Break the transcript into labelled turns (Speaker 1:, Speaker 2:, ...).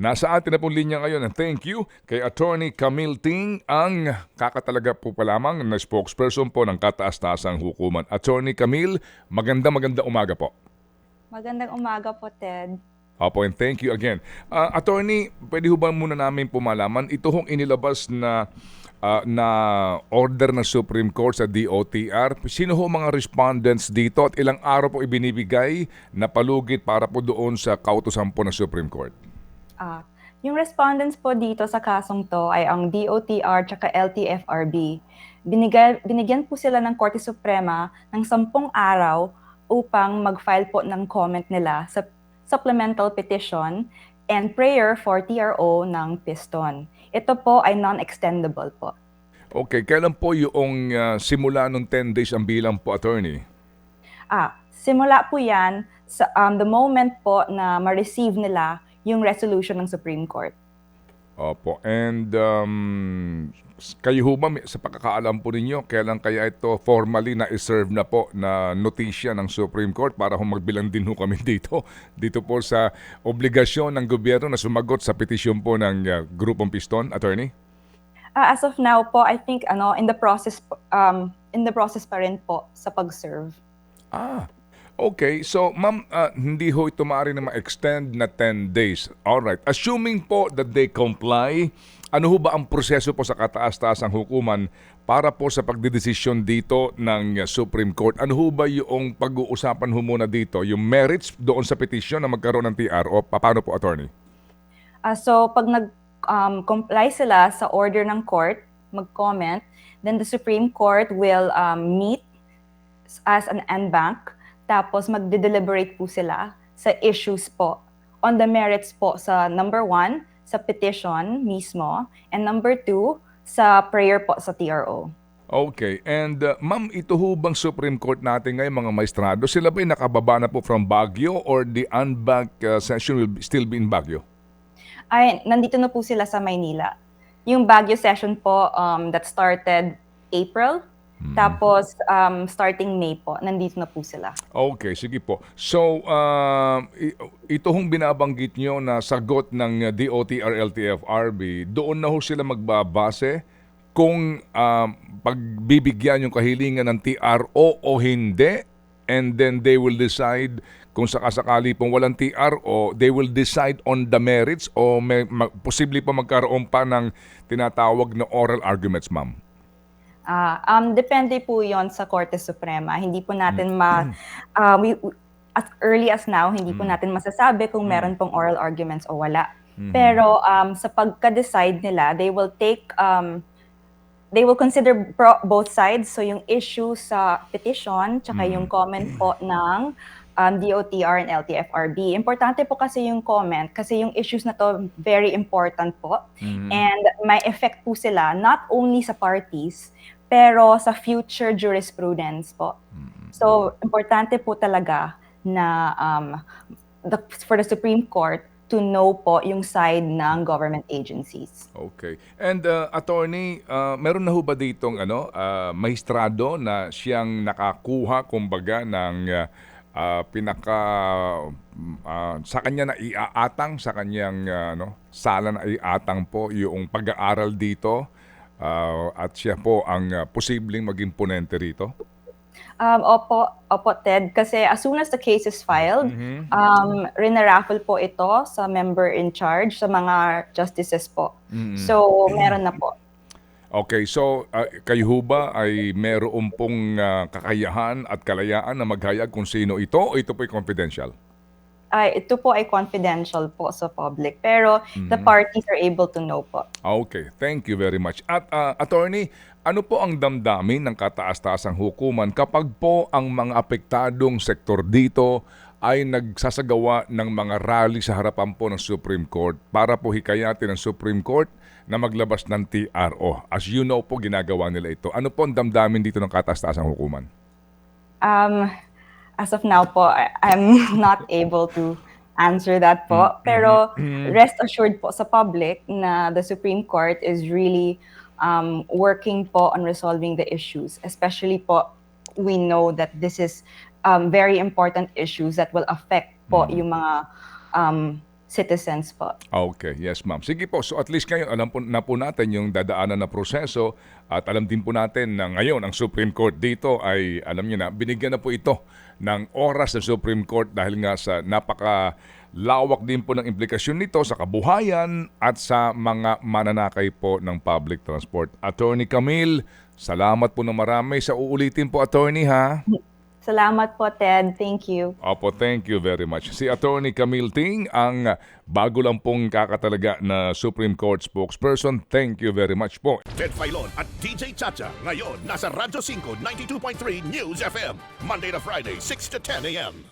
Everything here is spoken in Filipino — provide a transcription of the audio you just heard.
Speaker 1: Nasa atin na pong linya ngayon and thank you kay Attorney Camille Ting, ang kakatalaga po pa lamang na spokesperson po ng kataas-taasang hukuman. Attorney Camille, maganda maganda umaga po.
Speaker 2: Magandang umaga po, Ted.
Speaker 1: Opo, and thank you again. Ah, attorney, pwede ho ba muna namin pumalaman, ito hong inilabas na ah, na order ng Supreme Court sa DOTR, sino ho mga respondents dito at ilang araw po ibinibigay na palugit para po doon sa kautusan po ng Supreme Court?
Speaker 2: Ah, yung respondents po dito sa kasong to ay ang DOTR tsaka LTFRB. Binigay, binigyan po sila ng Korte Suprema ng sampung araw upang mag-file po ng comment nila sa supplemental petition and prayer for TRO ng Piston. Ito po ay non-extendable po.
Speaker 1: Okay, kailan po yung ah, simula ng 10 days ang bilang po, attorney?
Speaker 2: Ah, simula po yan sa um, the moment po na ma-receive nila yung resolution ng Supreme Court.
Speaker 1: Opo, and um, kayo ho ba, sa pagkakaalam po ninyo, kailan kaya ito formally na iserve na po na notisya ng Supreme Court para ho magbilang din ho kami dito, dito po sa obligasyon ng gobyerno na sumagot sa petisyon po ng ah, Grupong Piston, attorney?
Speaker 2: Ah, as of now po, I think ano in the process um in the process pa rin po sa pag-serve.
Speaker 1: Ah, okay. So, ma'am, ah, hindi ho ito maaari na ma-extend na 10 days. Alright. Assuming po that they comply, ano ho ba ang proseso po sa kataas-taasang hukuman para po sa pagdidesisyon dito ng ah, Supreme Court? Ano ho ba yung pag-uusapan ho muna dito? Yung merits doon sa petition na magkaroon ng TR o paano po, attorney?
Speaker 2: Ah, so pag nag um, sila sa order ng court, mag-comment, then the Supreme Court will um, meet as an en banc, tapos magde-deliberate po sila sa issues po on the merits po sa number one, sa petition mismo, and number two, sa prayer po sa TRO.
Speaker 1: Okay. And ah, ma'am, ito ho bang Supreme Court natin ngayon, mga maestrado, sila ba nakababa na po from Baguio or the unbanked ah, session will be- still be in Baguio?
Speaker 2: ay nandito na po sila sa Maynila. Yung Baguio session po um, that started April, tapos um, starting May po, nandito na po sila.
Speaker 1: Okay, sige po. So, uh, ito hong binabanggit nyo na sagot ng uh, DOTR LTFRB, doon na ho sila magbabase kung um, pagbibigyan yung kahilingan ng TRO o hindi and then they will decide kung sakasakali pong walang TRO, they will decide on the merits o may, ma- posible pa magkaroon pa ng tinatawag na oral arguments, ma'am.
Speaker 2: Ah, um, depende po yon sa Korte Suprema. Hindi po natin ma... ah, we, as early as now, hindi po natin masasabi kung meron pong oral arguments o wala. Pero um, sa pagka-decide nila, they will take... Um, they will consider both sides. So yung issue sa petition, tsaka yung comment po ng um, DOTR and LTFRB. Importante po kasi yung comment kasi yung issues na to very important po. And may effect po sila not only sa parties, pero sa future jurisprudence po. So, importante po talaga na um, the, for the Supreme Court to know po yung side ng government agencies.
Speaker 1: Okay. And uh, attorney, uh, meron na ho ba ditong ano, uh, maestrado na siyang nakakuha kumbaga ng uh, uh, pinaka uh, sa kanya na iaatang sa kanyang uh, ano, sala na iatang po yung pag-aaral dito uh, at siya po ang uh, posibleng maging ponente rito?
Speaker 2: Um, opo, opo, Ted. Kasi as soon as the case is filed, um, rinaraffle po ito sa member in charge, sa mga justices po. So, meron na po.
Speaker 1: Okay, so uh, kayo ho ba ay meron pong uh, kakayahan at kalayaan na maghayag kung sino ito o ito po'y confidential?
Speaker 2: Ay, ito po ay confidential po sa public. Pero the parties are able to know po.
Speaker 1: Ah, Okay, thank you very much. At ah, attorney, ano po ang damdamin ng kataas-taasang hukuman kapag po ang mga apektadong sektor dito ay nagsasagawa ng mga rally sa harapan po ng Supreme Court para po hikayatin ng Supreme Court na maglabas ng TRO. As you know po, ginagawa nila ito. Ano po ang damdamin dito ng kataas-taasang hukuman?
Speaker 2: Um, as of now po, I'm not able to answer that po. Pero rest assured po sa public na the Supreme Court is really um, working po on resolving the issues. Especially po, we know that this is um, very important issues that will affect po yung mga um, citizens po.
Speaker 1: Okay, yes ma'am. Sige po, so at least ngayon alam po, na po natin yung dadaanan na proseso at alam din po natin na ngayon ang Supreme Court dito ay alam niyo na binigyan na po ito ng oras ng Supreme Court dahil nga sa napaka lawak din po ng implikasyon nito sa kabuhayan at sa mga mananakay po ng public transport. Attorney Camille, salamat po na marami sa uulitin po attorney ha.
Speaker 2: Salamat po, Ted. Thank you.
Speaker 1: Opo, thank you very much. Si Attorney Camille Ting, ang bago lang pong kakatalaga na Supreme Court spokesperson. Thank you very much po.
Speaker 3: Ted Filon at DJ Chacha. Ngayon, nasa Radyo 5, 92.3 News FM. Monday to Friday, 6 to 10 a.m.